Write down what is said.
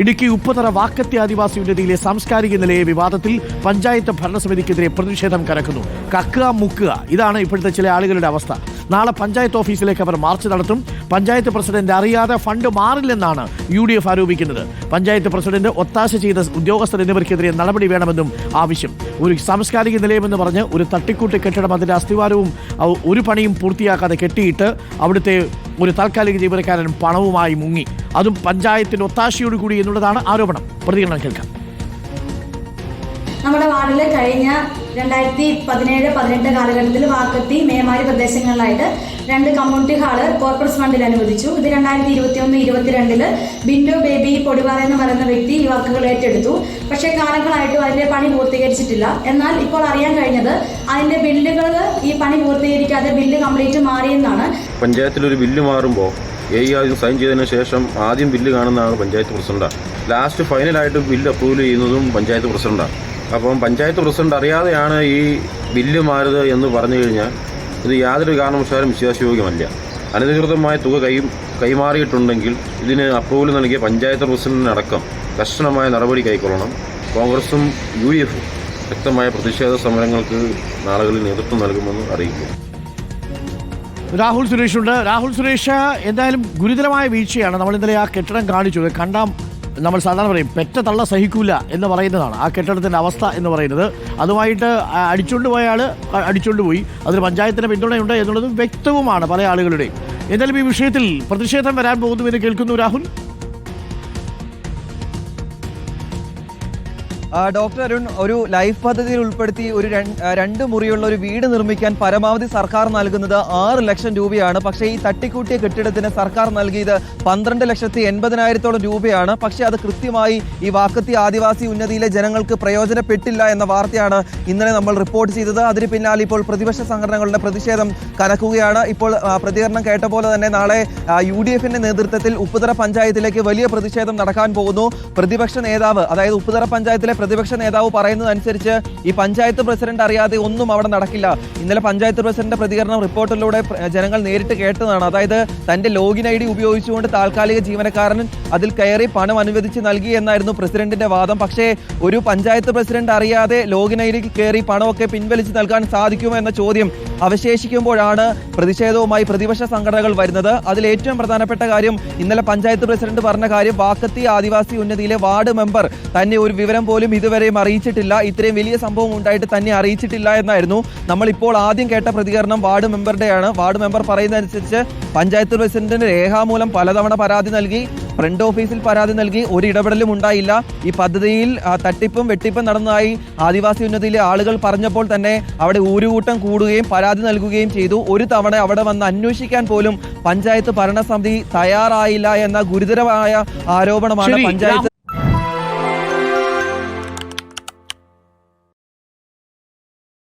ഇടുക്കി ഉപ്പുതറ വാക്കത്തി ആദിവാസി ഉന്നതിയിലെ സാംസ്കാരിക നിലയെ വിവാദത്തിൽ പഞ്ചായത്ത് ഭരണസമിതിക്കെതിരെ പ്രതിഷേധം കരക്കുന്നു കക്കുക മുക്കുക. ഇതാണ് ഇപ്പോഴത്തെ ചില ആളുകളുടെ അവസ്ഥ. നാളെ പഞ്ചായത്ത് ഓഫീസിലേക്ക് അവർ മാർച്ച് നടത്തും. പഞ്ചായത്ത് പ്രസിഡന്റ് അറിയാതെ ഫണ്ട് മാറില്ലെന്നാണ് യു ഡി എഫ് ആരോപിക്കുന്നത്. പഞ്ചായത്ത് പ്രസിഡന്റ് ഒത്താശ ചെയ്ത ഉദ്യോഗസ്ഥർ എന്നിവർക്കെതിരെ നടപടി വേണമെന്നും ആവശ്യം. ഒരു സാംസ്കാരിക നിലയമെന്ന് പറഞ്ഞ് ഒരു തട്ടിക്കൂട്ട് കെട്ടിടം അതിന്റെ അസ്ഥിവാരവും ഒരു പണിയും പൂർത്തിയാക്കാതെ കെട്ടിയിട്ട് അവിടുത്തെ ഒരു താൽക്കാലിക ജീവനക്കാരൻ പണവുമായി മുങ്ങി. അതും പഞ്ചായത്തിന്റെ ഒത്താശയോടുകൂടി എന്നുള്ളതാണ് ആരോപണം. പ്രതികരണം കേൾക്കാം. നമ്മുടെ വാർഡിൽ കഴിഞ്ഞ രണ്ടായിരത്തി പതിനേഴ് പതിനെട്ട് കാലഘട്ടത്തിൽ വാക്കത്തി മേമാരി പ്രദേശങ്ങളിലായിട്ട് രണ്ട് കമ്മ്യൂണിറ്റി ഹാൾ കോർപ്പറേറ്റ് ഫണ്ടിൽ അനുവദിച്ചു. ഇത് രണ്ടായിരത്തി ഇരുപത്തി ഒന്ന് ഇരുപത്തിരണ്ടിൽ ബിൻഡോ ബേബി പൊടിവാറ എന്ന് പറയുന്ന വ്യക്തി ഈ വർക്കുകൾ ഏറ്റെടുത്തു. പക്ഷേ കാലങ്ങളായിട്ടും അതിന്റെ പണി പൂർത്തീകരിച്ചിട്ടില്ല. എന്നാൽ ഇപ്പോൾ അറിയാൻ കഴിഞ്ഞത് അതിന്റെ ബില്ലുകൾ ഈ പണി പൂർത്തീകരിക്കാതെ ബില്ല് കംപ്ലീറ്റ് മാറിയെന്നാണ് പഞ്ചായത്തിൽ ഒരു ബില്ല് മാറുമ്പോൾ എ ആദ്യം സൈൻ ചെയ്തതിന് ശേഷം ആദ്യം ബില്ല് കാണുന്നതാണ് പഞ്ചായത്ത് പ്രസിഡന്റാണ് ലാസ്റ്റ് ഫൈനലായിട്ട് ബില്ല് അപ്രൂവൽ ചെയ്യുന്നതും പഞ്ചായത്ത് പ്രസിഡന്റാണ് അപ്പം പഞ്ചായത്ത് പ്രസിഡന്റ് അറിയാതെയാണ് ഈ ബില്ല് മാറുത് എന്ന് പറഞ്ഞു കഴിഞ്ഞാൽ ഇത് യാതൊരു കാരണവശാലും വിശ്വാസയോഗ്യമല്ല. അനധികൃതമായ തുക കൈ കൈമാറിയിട്ടുണ്ടെങ്കിൽ ഇതിന് അപ്രൂവൽ നൽകിയ പഞ്ചായത്ത് പ്രസിഡന്റിനടക്കം കർശനമായ നടപടി കൈക്കൊള്ളണം. കോൺഗ്രസും യു ഡി എഫും ശക്തമായ പ്രതിഷേധ സമരങ്ങൾക്ക് നാളുകളിൽ നേതൃത്വം നൽകുമെന്ന് അറിയിക്കും രാഹുൽ സുരേഷ് ഉണ്ട്. രാഹുൽ സുരേഷ് എന്തായാലും ഗുരുതരമായ വീഴ്ചയാണ്. നമ്മൾ ഇന്നലെ ആ കെട്ടിടം കാണിച്ചു. കണ്ടാം നമ്മൾ സാധാരണ പറയും പെറ്റ തള്ള സഹിക്കൂല എന്ന് പറയുന്നതാണ്. ആ കെട്ടിടത്തിന്റെ അവസ്ഥ എന്ന് പറയുന്നത്. അതുമായിട്ട് അടിച്ചുകൊണ്ട് പോയ ആൾ അടിച്ചുകൊണ്ട് പോയി. അതിന് പഞ്ചായത്തിന്റെ പിന്തുണയുണ്ട് എന്നുള്ളതും വ്യക്തവുമാണ് പല ആളുകളുടെയും. എന്തായാലും ഈ വിഷയത്തിൽ പ്രതിഷേധം വരാൻ പോകുന്നു എന്ന് കേൾക്കുന്നു രാഹുൽ. ഡോക്ടർ അരുൺ ഒരു ലൈഫ് പദ്ധതിയിൽ ഉൾപ്പെടുത്തി ഒരു രണ്ട് മുറിയുള്ള ഒരു വീട് നിർമ്മിക്കാൻ പരമാവധി സർക്കാർ നൽകുന്നത് ആറ് ലക്ഷം രൂപയാണ്. പക്ഷേ ഈ തട്ടിക്കൂട്ടിയ കെട്ടിടത്തിന് സർക്കാർ നൽകിയത് പന്ത്രണ്ട് ലക്ഷത്തി എൺപതിനായിരത്തോളം രൂപയാണ്. പക്ഷേ അത് കൃത്യമായി ഈ വാക്കത്തി ആദിവാസി ഉന്നതിയിലെ ജനങ്ങൾക്ക് പ്രയോജനപ്പെട്ടില്ല എന്ന വാർത്തയാണ് ഇന്നലെ നമ്മൾ റിപ്പോർട്ട് ചെയ്തത്. അതിന് പിന്നാലെ ഇപ്പോൾ പ്രതിപക്ഷ സംഘടനകളുടെ പ്രതിഷേധം കനക്കുകയാണ്. ഇപ്പോൾ പ്രതികരണം കേട്ട പോലെ തന്നെ നാളെ യു ഡി എഫിന്റെ നേതൃത്വത്തിൽ ഉപ്പുതറ പഞ്ചായത്തിലേക്ക് വലിയ പ്രതിഷേധം നടക്കാൻ പോകുന്നു. പ്രതിപക്ഷ നേതാവ് അതായത് ഉപ്പുതറ പഞ്ചായത്തിലെ പ്രതിപക്ഷ നേതാവ് പറയുന്നതനുസരിച്ച് ഈ പഞ്ചായത്ത് പ്രസിഡന്റ് അറിയാതെ ഒന്നും അവിടെ നടക്കില്ല. ഇന്നലെ പഞ്ചായത്ത് പ്രസിഡന്റ് പ്രതികരണം റിപ്പോർട്ടിലൂടെ ജനങ്ങൾ നേരിട്ട് കേട്ടതാണ്. അതായത് തന്റെ ലോഗിൻ ഐ ഡി ഉപയോഗിച്ചുകൊണ്ട് താൽക്കാലിക ജീവനക്കാരൻ അതിൽ കയറി പണം അനുവദിച്ച് നൽകി എന്നായിരുന്നു പ്രസിഡന്റിന്റെ വാദം. പക്ഷേ ഒരു പഞ്ചായത്ത് പ്രസിഡന്റ് അറിയാതെ ലോഗിൻ ഐ ഡി കയറി പണമൊക്കെ പിൻവലിച്ച് നൽകാൻ സാധിക്കുമോ എന്ന ചോദ്യം അവശേഷിക്കുമ്പോഴാണ് പ്രതിഷേധവുമായി പ്രതിപക്ഷ സംഘടനകൾ വരുന്നത്. അതിൽ ഏറ്റവും പ്രധാനപ്പെട്ട കാര്യം ഇന്നലെ പഞ്ചായത്ത് പ്രസിഡന്റ് പറഞ്ഞ കാര്യം വാക്കത്തി ആദിവാസി ഉന്നതിയിലെ വാർഡ് മെമ്പർ തന്നെ ഒരു വിവരം പോലും ഇതുവരെയും അറിയിച്ചിട്ടില്ല. ഇത്രയും വലിയ സംഭവം ഉണ്ടായിട്ട് തന്നെ അറിയിച്ചിട്ടില്ല എന്നായിരുന്നു. നമ്മളിപ്പോൾ ആദ്യം കേട്ട പ്രതികരണം വാർഡ് മെമ്പറുടെയാണ്. വാർഡ് മെമ്പർ പറയുന്നതനുസരിച്ച് പഞ്ചായത്ത് പ്രസിഡന്റിന് രേഖാമൂലം പലതവണ പരാതി നൽകി ഫ്രണ്ട് ഓഫീസിൽ പരാതി നൽകി ഒരു ഇടപെടലും ഉണ്ടായില്ല. ഈ പദ്ധതിയിൽ തട്ടിപ്പും വെട്ടിപ്പും നടന്നതായി ആദിവാസി ഉന്നതിയിലെ ആളുകൾ പറഞ്ഞപ്പോൾ തന്നെ അവിടെ ഊരുകൂട്ടം കൂടുകയും പരാതി നൽകുകയും ചെയ്തു. ഒരു തവണ അവിടെ വന്ന് അന്വേഷിക്കാൻ പോലും പഞ്ചായത്ത് ഭരണസമിതി തയ്യാറായില്ല എന്ന ഗുരുതരമായ ആരോപണമാണ് പഞ്ചായത്ത്